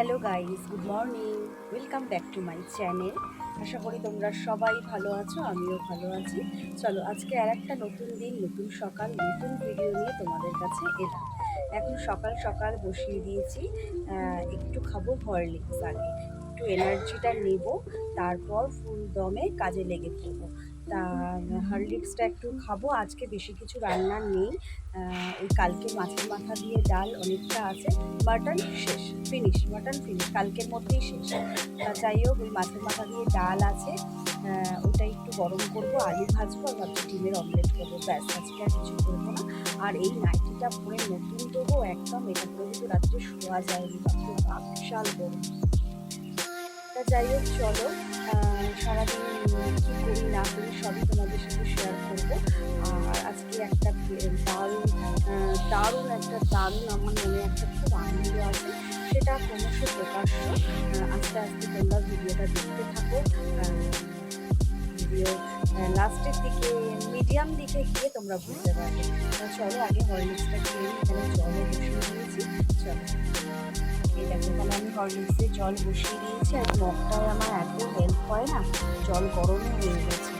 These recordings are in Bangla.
Hello guys good morning. Welcome back to my channel আশা করি তোমরা সবাই ভালো আছো, আমিও ভালো আছি। চলো, আজকে আর একটা নতুন দিন, নতুন সকাল, নতুন ভিডিও নিয়ে তোমাদের কাছে এলাম। এখন সকাল সকাল বসিয়ে দিয়েছি একটু খাব হরলিক্স আগে। একটু এনার্জিটা নেব, তারপর ফুল দমে কাজে লেগে পড়ব। তা হরলিক্সটা একটু খাব। আজকে বেশি কিছু রান্না নেই। ওই কালকে মাছের মাথা দিয়ে ডাল অনেকটা আছে। মাটন শেষ ফিনিশ মাটন ফিনিশ কালকের মধ্যেই শেষ। যাই হোক, ওই মাছের মাথা দিয়ে ডাল আছে। ওটা একটু গরম করব, আলু ভাজবো আর ভাবছি ডিমের অমলেট করব। ব্যাস, আজকে আর কিছু করব না। আর এই নাইটিটা পরে নতুন দেবো একদম। এটা পরে কিন্তু রাত্রে শোয়া যায় বিশাল গরম। তা যাই হোক, চলো। আহ, সারাদিন উম, কী করি না করি সবই তোমাদের সাথে শেয়ার করব। আর আজকে একটা দারুণ দারুণ একটা দারুণ আমার মনে একটা খুব আনন্দ আছে সেটা ক্রমশ প্রকাশ্য। আস্তে আস্তে তোমরা ভিডিওটা দেখতে থাকো। ভিডিও লাস্টের দিকে মিডিয়াম দিকে গিয়ে তোমরা বুঝতে পারবে। চলো আগে হরলিক্সটা খেয়ে এখানে জলে বসিয়ে দিয়েছি। চলো। এই আমি হরলিক্সে জল বসিয়ে দিয়েছি আর মগটায় আমার এত হেল্প হয় না, জল গরমও হয়ে গেছে।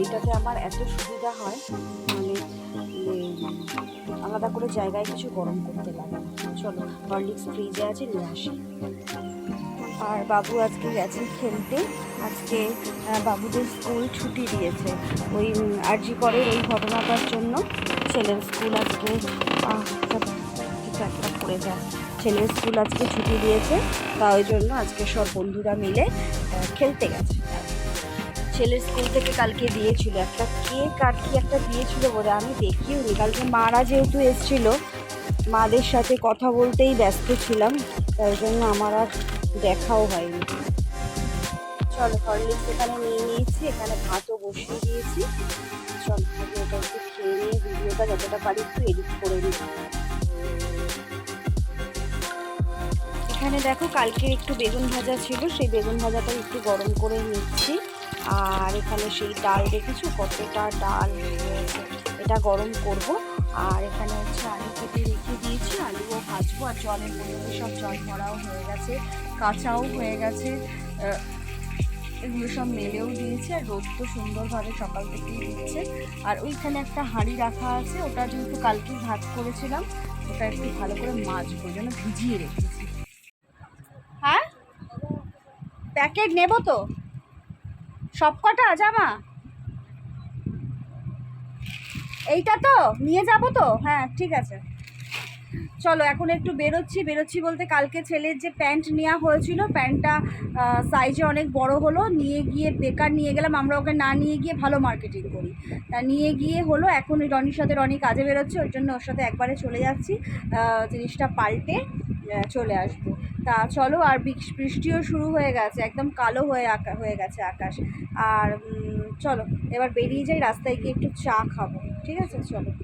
এইটাতে আমার এত সুবিধা হয় মানে আলাদা করে জায়গায় কিছু গরম করতে লাগে চলো, হরলিক্স ফ্রিজে আছে, নিয়ে আসি। আর বাবু আজকে গেছে খেলতে। আজকে বাবুদের স্কুল ছুটি দিয়েছে। ওই আরজি করে ওই ঘটনাটার জন্য ছেলের স্কুল আজকে একটা পড়ে যায় ছেলের স্কুল আজকে ছুটি দিয়েছে, তা ওই জন্য আজকে সব বন্ধুরা মিলে খেলতে গেছে। ছেলের স্কুল থেকে কালকে দিয়েছিল একটা কেক, আর কি একটা দিয়েছিল বলে আমি দেখিও নি কালকে মারা যেহেতু এসেছিল, মাদের সাথে কথা বলতেই ব্যস্ত ছিলাম, তাই জন্য আমার আর দেখাও হয়নি। চলো হরলিক্স এখানে নিয়ে নিয়েছি, এখানে ভাতও বসিয়ে দিয়েছি। চলো ওটা একটু খেয়ে নিয়ে ভিডিওটা যতটা পারি একটু এডিট করে নিই। এখানে দেখো কালকে একটু বেগুন ভাজা ছিল, সেই বেগুন ভাজাটা একটু গরম করে নিচ্ছি। আর এখানে সেই ডাল দেখেছ কতটা ডাল? এটা গরম করব। আর এখানে হচ্ছে আলু কেটে রেখে দিয়েছি, আলুও আর জলের মধ্যে সব জল ভরাও হয়ে গেছে, কাঁচাও হয়ে গেছে। এগুলো সব মেলেও দিয়েছে, আর রোদ তো সুন্দরভাবে সকাল থেকেই দিচ্ছে। আর ওইখানে একটা হাঁড়ি রাখা আছে, ওটা যেহেতু কালকে ভাত করেছিলাম, ওটা একটু ভালো করে মাজবো, যেন ভিজিয়ে রেখেছি। হ্যাঁ প্যাকেট নেব তো? সব কটা জামা? এইটা তো? নিয়ে যাব তো? হ্যাঁ ঠিক আছে। চলো, এখন একটু বেরোচ্ছি। বেরোচ্ছি বলতে কালকে ছেলের যে প্যান্ট নেওয়া হয়েছিল, প্যান্টটা সাইজে অনেক বড় হলো। নিয়ে গিয়ে বেকার নিয়ে গেলাম। আমরা ওকে না নিয়ে গিয়ে ভালো মার্কেটিং করি। তা নিয়ে গিয়ে হলো, এখন রনির সাথে রনি কাজে বেরোচ্ছে ওর জন্য ওর সাথে একবারে চলে যাচ্ছি। জিনিসটা পাল্টে চলে আসব। তা চলো, আর বৃষ- বৃষ্টিও শুরু হয়ে গেছে, একদম কালো হয়ে আকা হয়ে গেছে আকাশ। আর চলো, এবার বেরিয়ে যাই, রাস্তায় গিয়ে একটু চা খাব। ঠিক আছে? চলো।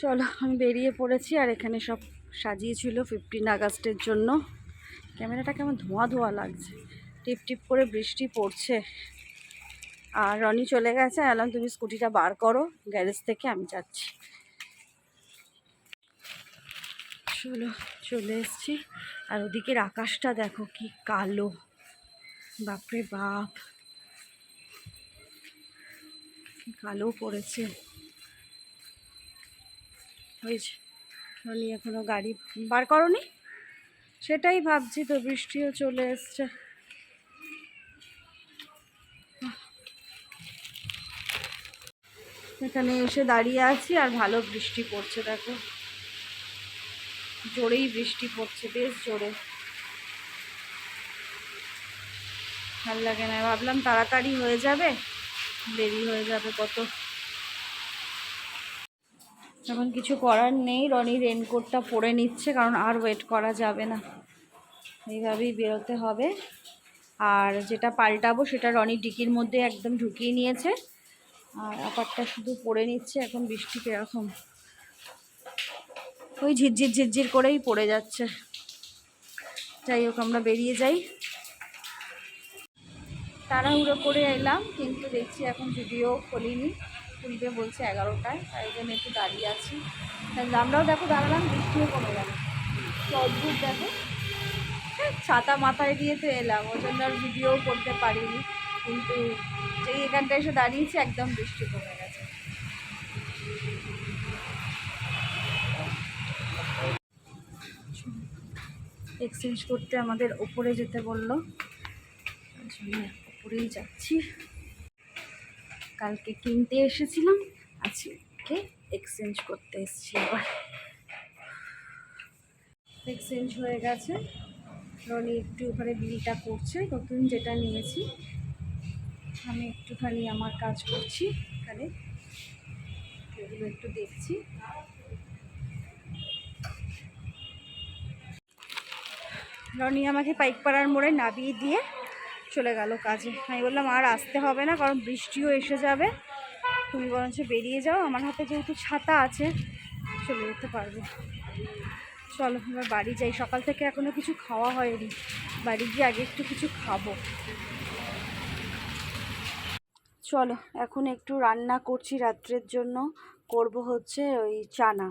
চলো, আমি বেরিয়ে পড়েছি আর এখানে সব সাজিয়েছিল ফিফটিন আগস্টের জন্য। ক্যামেরাটা কেমন ধোঁয়া ধোঁয়া লাগছে। টিপ টিপ করে বৃষ্টি পড়ছে। আর রনি চলে গেছে এলাম তুমি স্কুটিটা বার করো, গ্যারেজ থেকে আমি যাচ্ছি। চলো, চলে এসছি। আর ওদিকের আকাশটা দেখো কি কালো। বাপরে বাপ। কালো পড়েছে। হয়েছে রনি এখনও গাড়ি বার করনি। সেটাই ভাবছি তো, বৃষ্টিও চলে এসছে। এখানে এসে দাঁড়িয়ে আছি, আর ভালো বৃষ্টি পড়ছে, দেখো। জোরেই বৃষ্টি পড়ছে, বেশ জোরে। ভালো লাগে না, ভাবলাম তাড়াতাড়ি হয়ে যাবে, দেরি হয়ে যাবে কত। এখন কিছু করার নেই, রনি রেনকোটটা পরে নিচ্ছে, কারণ আর ওয়েট করা যাবে না। এইভাবেই বেরোতে হবে। আর যেটা পাল্টাবো, সেটা রনি ডিকির মধ্যে একদম ঢুকিয়ে নিয়েছে। আর আপারটা শুধু পরে নিচ্ছে, এখন বৃষ্টি কীরকম। ওই ঝিরঝির ঝিরঝির করেই পড়ে যাচ্ছে। যাই হোক, আমরা বেরিয়ে যাই। তাড়াহুড়ো করে এলাম, কিন্তু দেখছি এখন ভিডিও খুলিনি। খুলবে বলছে এগারোটায় তাই জন্য একটু দাঁড়িয়ে আছি। আমরাও দেখো দাঁড়ালাম বৃষ্টিও কমে গেল। অদ্ভুত দেখো। হ্যাঁ, ছাতা মাথায় দিয়ে তো এলাম ওই জন্য আর ভিডিও করতে পারিনি। কিন্তু যেই এখানটা এসে দাঁড়িয়েছি একদম বৃষ্টি কমে গেছে। এক্সচেঞ্জ করতে আমাদের ওপরে যেতে বলল। ওপরেই যাচ্ছি। কালকে কিনতে এসেছিলাম, আজকে এক্সচেঞ্জ করতে এসেছি আবার। এক্সচেঞ্জ হয়ে গেছে। রনি একটু ওখানে বিলটা করছে, নতুন যেটা নিয়েছি। আমি একটুখানি আমার কাজ করছি এখানে। এগুলো একটু দেখছি। রনি আমাকে পাইকপাড়ার মোড়ে নামিয়ে দিয়ে চলে গেল কাজে। আমি বললাম, আর আসতে হবে না, কারণ বৃষ্টিও এসে যাবে। তুমি বরঞ্চ বেরিয়ে যাও। আমার হাতে যেহেতু ছাতা আছে, চলে যেতে পারবে। চলো এবার বাড়ি যাই। সকাল থেকে এখনও কিছু খাওয়া হয়নি। বাড়ি গিয়ে আগে একটু কিছু খাব। চলো, এখন একটু রান্না করছি রাত্রের জন্য। করব হচ্ছে ওই চানা।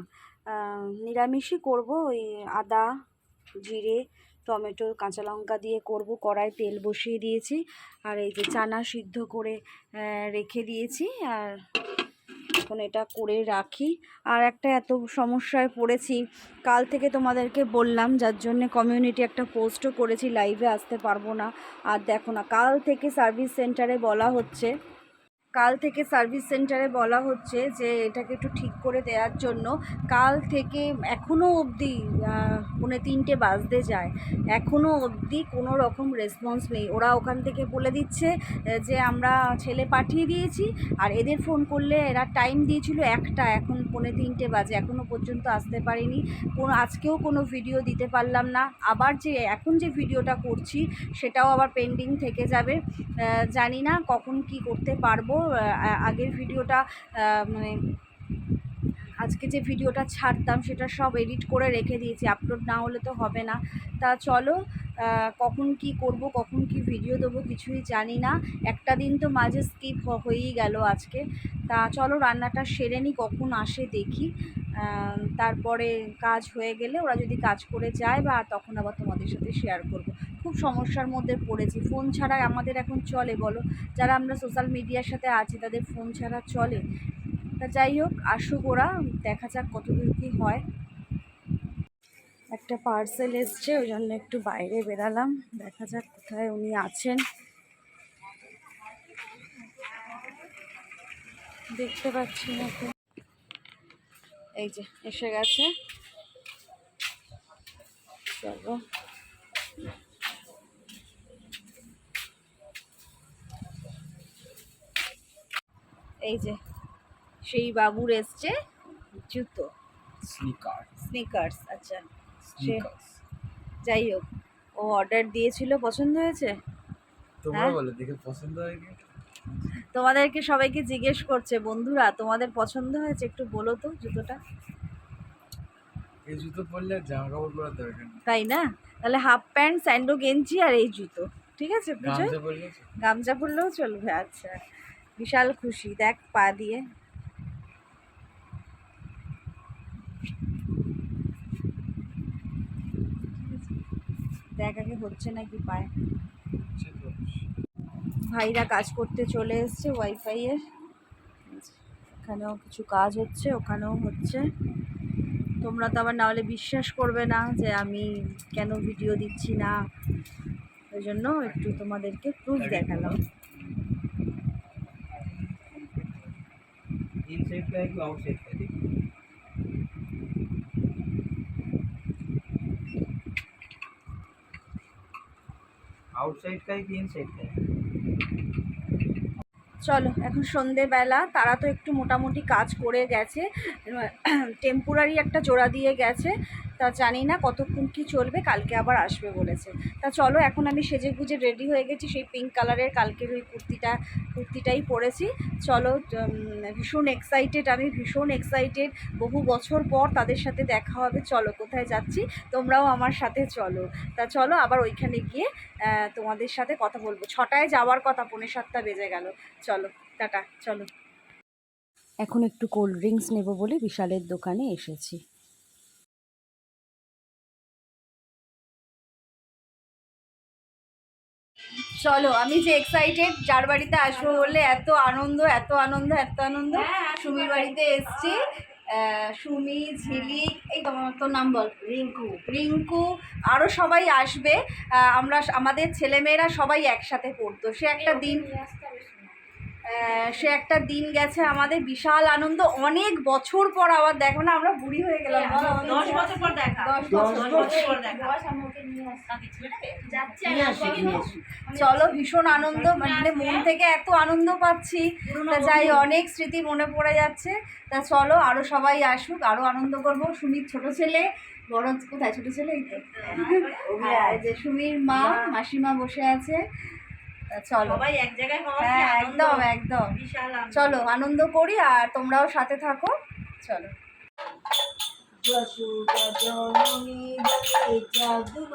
নিরামিষই করব ওই আদা, জিরে টমেটো, কাঁচা লঙ্কা দিয়ে করব কড়াই তেল বসিয়ে দিয়েছি। আর এই যে চানা সিদ্ধ করে রেখে দিয়েছি। আর এখন এটা করে রাখি। আর একটা এত সমস্যায় পড়েছি, কাল থেকে তোমাদেরকে বললাম, যার জন্য কমিউনিটি একটা পোস্টও করেছি লাইভে আসতে পারব না। আর দেখো না, কাল থেকে সার্ভিস সেন্টারে বলা হচ্ছে কাল থেকে সার্ভিস সেন্টারে বলা হচ্ছে যে এটাকে একটু ঠিক করে দেওয়ার জন্য। কাল থেকে এখনও অবধি পৌনে তিনটে বাজতে যায়। এখনও অবধি কোনো রকম রেসপন্স নেই। ওরা ওখান থেকে বলে দিচ্ছে যে আমরা ছেলে পাঠিয়ে দিয়েছি, আর এদের ফোন করলে এরা টাইম দিয়েছিল একটা। এখন পৌনে তিনটে বাজে এখনও পর্যন্ত আসতে পারিনি। কোনো, আজকেও কোনো ভিডিও দিতে পারলাম না। আবার যে, এখন যে ভিডিওটা করছি, সেটাও আবার পেন্ডিং থেকে যাবে। জানি না কখন কি করতে পারব। আগের ভিডিওটা মানে আজকে যে ভিডিওটা ছাড়তাম সেটা সব এডিট করে রেখে দিয়েছি আপলোড না হলে তো হবে না। তা চলো কখন কি করব, কখন কি ভিডিও দেবো কিছুই জানি না। একটা দিন তো মাঝে স্কিপ হয়েই গেল আজকে। তা চলো, রান্নাটা সেরে নিই কখন আসে দেখি। তারপরে কাজ হয়ে গেলে ওরা যদি কাজ করে যায় বা তখন আবার তোমাদের সাথে শেয়ার করব। খুব সমস্যার মধ্যে পড়েছি। ফোন ছাড়া আমাদের এখন চলে বলো? যারা আমরা সোশ্যাল মিডিয়ার সাথে আছি, তাদের ফোন ছাড়া চলে? তা যাই হোক, আসুক ওরা, দেখা যাক কতদূর কী হয়। একটা পার্সেল এসছে, ওই জন্য একটু বাইরে বেরালাম। দেখা যাক কোথায় উনি আছেন। দেখতে পাচ্ছি না। এই যে এসে গেছে। চলো। এই যে সেই বাবুর এসছে জুতো। স্নিকার স্নিকার্স আচ্ছা। স্নিকার্স যাই হোক ও অর্ডার দিয়েছিল পছন্দ হয়েছে? তোমরা হ্যাঁ? বলো দেখে পছন্দ হয় কি তোমাদেরকে সবাইকে জিজ্ঞেস করছে বন্ধুরা তোমাদের পছন্দ হয়েছে একটু বলো তো জুতোটা? এই জুতো পরলে জামা কাপড় পরার দরকার নেই। তাই না? তাহলে হাফ প্যান্ট স্যান্ডো গেঞ্জি আর এই জুতো। ঠিক আছে গামছা পরলেও চলবে। আচ্ছা। বিশাল খুশি দেখ পা দিয়ে। দেখ আগে হচ্ছে নাকি পায়। ভাইরা কাজ করতে চলে এসছে ওয়াইফাইয়ের এখানেও কিছু কাজ হচ্ছে ওখানেও হচ্ছে তোমরা তো আবার না হলে বিশ্বাস করবে না যে আমি কেন ভিডিও দিচ্ছি না ওই জন্য একটু তোমাদেরকে প্রুফ দেখালাম इनसाइड का है कि आउटसाइड का है देखो आउटसाइड का है कि इनसाइड का है চলো, এখন সন্ধেবেলা, তারা তো একটু মোটামুটি কাজ করে গেছে টেম্পোরারি একটা জোড়া দিয়ে গেছে। তা জানি না কতক্ষণ কি চলবে, কালকে আবার আসবে বলেছে। তা চলো, এখন আমি সেজে গুজে রেডি হয়ে গেছি, সেই পিঙ্ক কালারের কালকের ওই কুর্তিটা, কুর্তিটাই পরেছি। চলো ভীষণ এক্সাইটেড আমি ভীষণ এক্সাইটেড বহু বছর পর তাদের সাথে দেখা হবে, চলো, কোথায় যাচ্ছি, তোমরাও আমার সাথে চলো। তা চলো, আবার ওইখানে গিয়ে তোমাদের সাথে কথা বলব। ছটায় যাওয়ার কথা, পৌনে সাতটা বেজে গেল। চলো, টাটা, চলো। এখন একটু কোল্ড ড্রিঙ্কস নেব বলে বিশালের দোকানে এসেছি। চলো আমি যে এক্সাইটেড যার বাড়িতে আসব বলে এত আনন্দ এত আনন্দ এত আনন্দ। সুমির বাড়িতে এসছি। সুমি ঝিলিক এই তোমার তোর নাম বল। রিঙ্কু। রিঙ্কু আরও সবাই আসবে। আমরা আমাদের ছেলেমেয়েরা সবাই একসাথে পড়তো। সে একটা দিন সে একটা দিন গেছে আমাদের বিশাল আনন্দ। অনেক বছর পর আবার দেখো না আমরা বুড়ি হয়ে গেলাম। দশ বছর পর দেখা। দশ দশ বছর বছর পর দেখা। চলো ভীষণ আনন্দ। মানে মন থেকে এত আনন্দ পাচ্ছি। তা যাই অনেক স্মৃতি মনে পড়ে যাচ্ছে। তা চলো আরও সবাই আসুক আরও আনন্দ করব। সুমির ছোট ছেলে বড় কোথায়? ছোট ছেলে এই তো। হ্যাঁ, যে সুমির মা মাসিমা বসে আছে। তা চলো সবাই এক জায়গায় হওয়া হ্যাঁ আনন্দ। একদম একদম বিশাল চলো আনন্দ করি আর তোমরাও সাথে থাকো চলো জননী বলে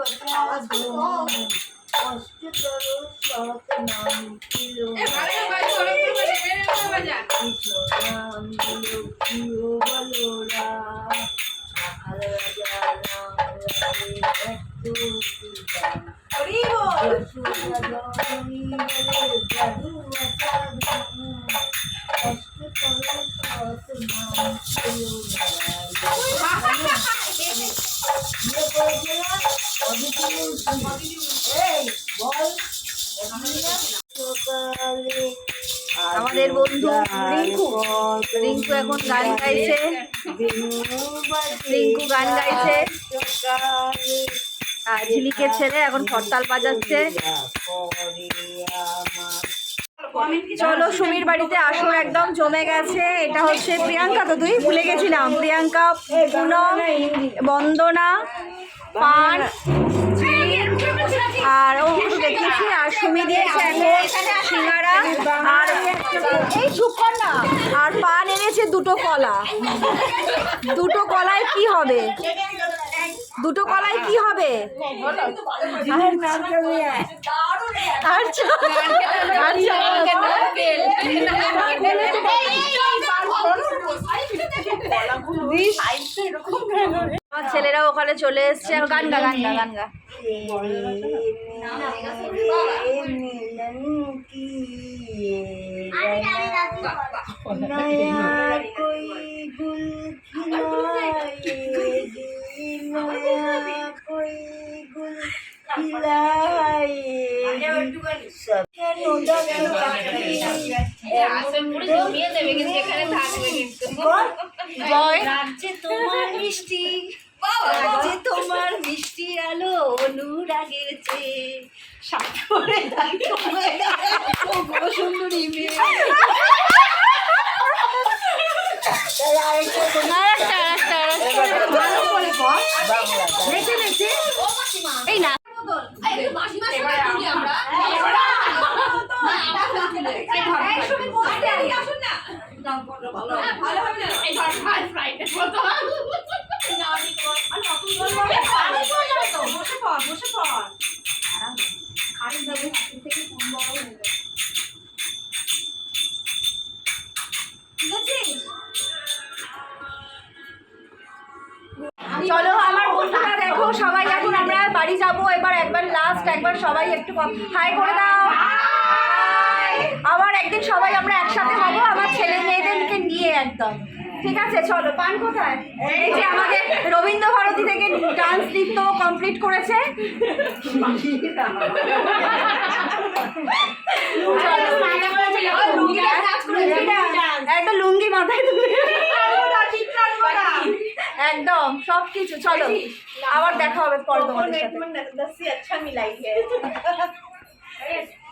আমাদের বন্ধু রিঙ্কু। রিঙ্কু এখন গান গাইছে। রিঙ্কু গান গাইছে। আর ঝিলিকের ছেলে এখন খরতাল বাজাচ্ছে। চলো সুমির বাড়িতে আসর একদম জমে গেছে। এটা হচ্ছে প্রিয়াঙ্কা তো তুই ভুলে গেছিলাম। প্রিয়াঙ্কা পুনম বন্দনা পান ঝিলিক, আর ও দেখেছি আর সুমি দিয়েছে সিঙ্গারা আর এই না আর পান এনেছে দুটো কলা দুটো কলায় কি হবে দুটো কলায় কি হবে আচ্ছা আচ্ছা ছেলেরা ওখানে চলে এসছে। আর গান গা গান গা গান গা। তোমার মিষ্টি। রাজ্যে তোমার মিষ্টি আলো অনুরাগের চেয়ে সাথে করে সুন্দরী মেয়ে না ভালো এই না একদম। ঠিক আছে চলো পান কোথায়? এই যে আমাদের রবীন্দ্র ভারতী থেকে ডান্স নৃত্য কমপ্লিট করেছে। একটা লুঙ্গি মাথায় তুলে। একদম সব কিছু। চলো আবার দেখা হবে পরে তোমাদের সাথে।